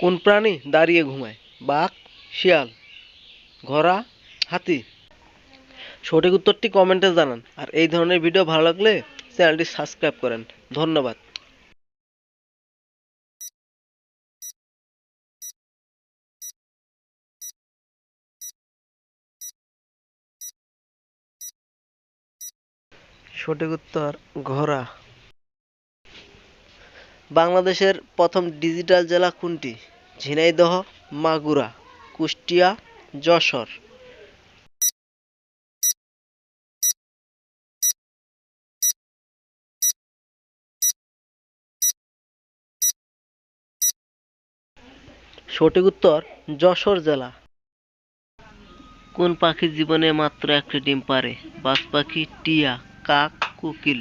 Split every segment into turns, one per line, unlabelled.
কোন প্রাণী দাঁড়িয়ে ঘুমায়? বাঘ, শিয়াল, ঘোড়া, হাতি? সঠিক উত্তরটি কমেন্টে জানান। আর এই ধরনের ভিডিও ভালো লাগলে চ্যানেলটি সাবস্ক্রাইব করেন। ধন্যবাদ। সঠিক উত্তর, ঘোড়া। বাংলাদেশের প্রথম ডিজিটাল জেলা কোনটি? ঝিনাইদহ, মাগুরা, কুষ্টিয়া, যশোর। সঠিক উত্তর, যশোর জেলা। কোন পাখির জীবনে মাত্র একটি ডিম পারে বাজ পাখি টিয়া, কাক, কোকিল।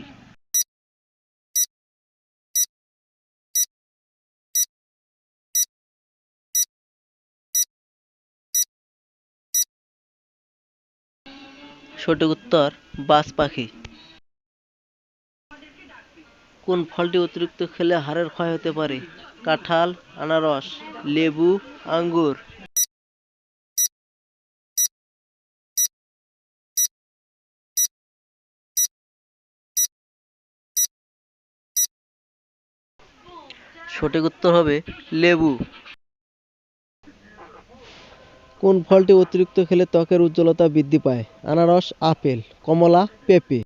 সঠিক উত্তর, বাজ পাখি। কোন ফলটি অতিরিক্ত খেলে হাড়ের ক্ষয় হতে পারে? কাঁঠাল, আনারস, লেবু, আঙ্গুর। সঠিক উত্তর হবে লেবু। কোন ফলটি অতিরিক্ত খেলে ত্বকের উজ্জ্বলতা বৃদ্ধি পায়? আনারস, আপেল, কমলা, পেঁপে।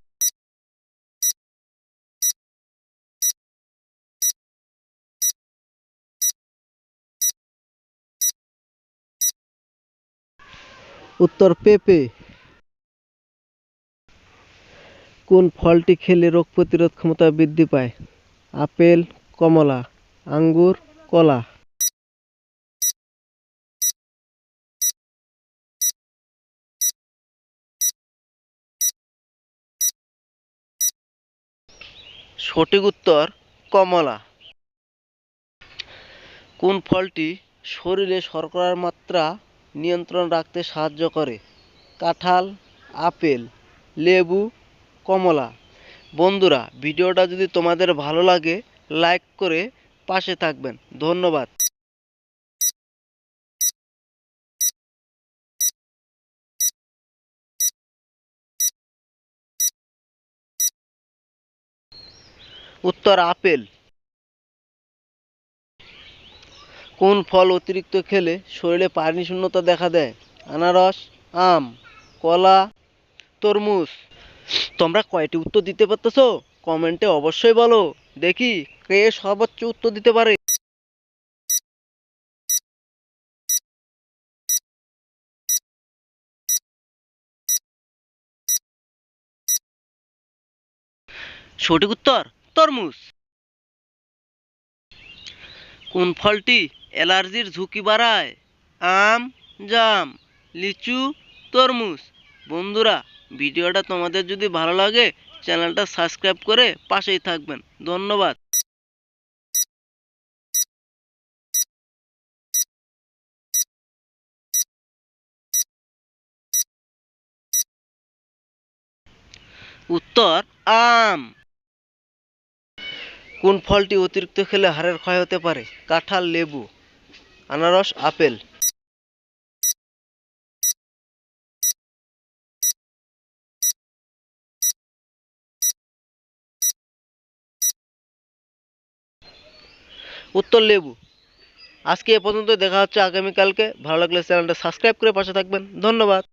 উত্তর, পেঁপে। কোন ফলটি খেলে রোগ প্রতিরোধ ক্ষমতা বৃদ্ধি পায়? আপেল, কমলা, আঙ্গুর, কলা। সঠিক উত্তর কমলা। কোন ফলটি শরীরে শর্করার মাত্রা নিয়ন্ত্রণ রাখতে সাহায্য করে? কাঁঠাল, আপেল, লেবু, কমলা। বন্ধুরা, ভিডিওটা যদি তোমাদের ভালো লাগে, লাইক করে পাশে থাকবেন। ধন্যবাদ। উত্তর আপেল। কোন ফল অতিরিক্ত খেলে শরীরে পানি শূন্যতা দেখা দেয়? আনারস, আম, কলা, তরমুজ। তোমরা কয়টি উত্তর দিতে পারতেছো? কমেন্টে অবশ্যই বলো। দেখি কে সর্বোচ্চ উত্তর দিতে পারে। সঠিক উত্তর? তরমুজ। কোন ফলটি অ্যালার্জির ঝুঁকি বাড়ায়? আম, জাম, লিচু, তরমুজ। বন্ধুরা, ভিডিওটা তোমাদের যদি ভালো লাগে, চ্যানেলটা সাবস্ক্রাইব করে পাশেই থাকবেন। ধন্যবাদ। উত্তর, আম। কোন ফলটি অতিরিক্ত খেলে হাড়ের ক্ষয় হতে পারে? কাঁঠাল, লেবু, আনারস, আপেল। উত্তর, লেবু। আজকে এ পর্যন্ত দেখা হচ্ছে আগামীকালকে। ভালো লাগলে চ্যানেলটা সাবস্ক্রাইব করে পাশে থাকবেন। ধন্যবাদ।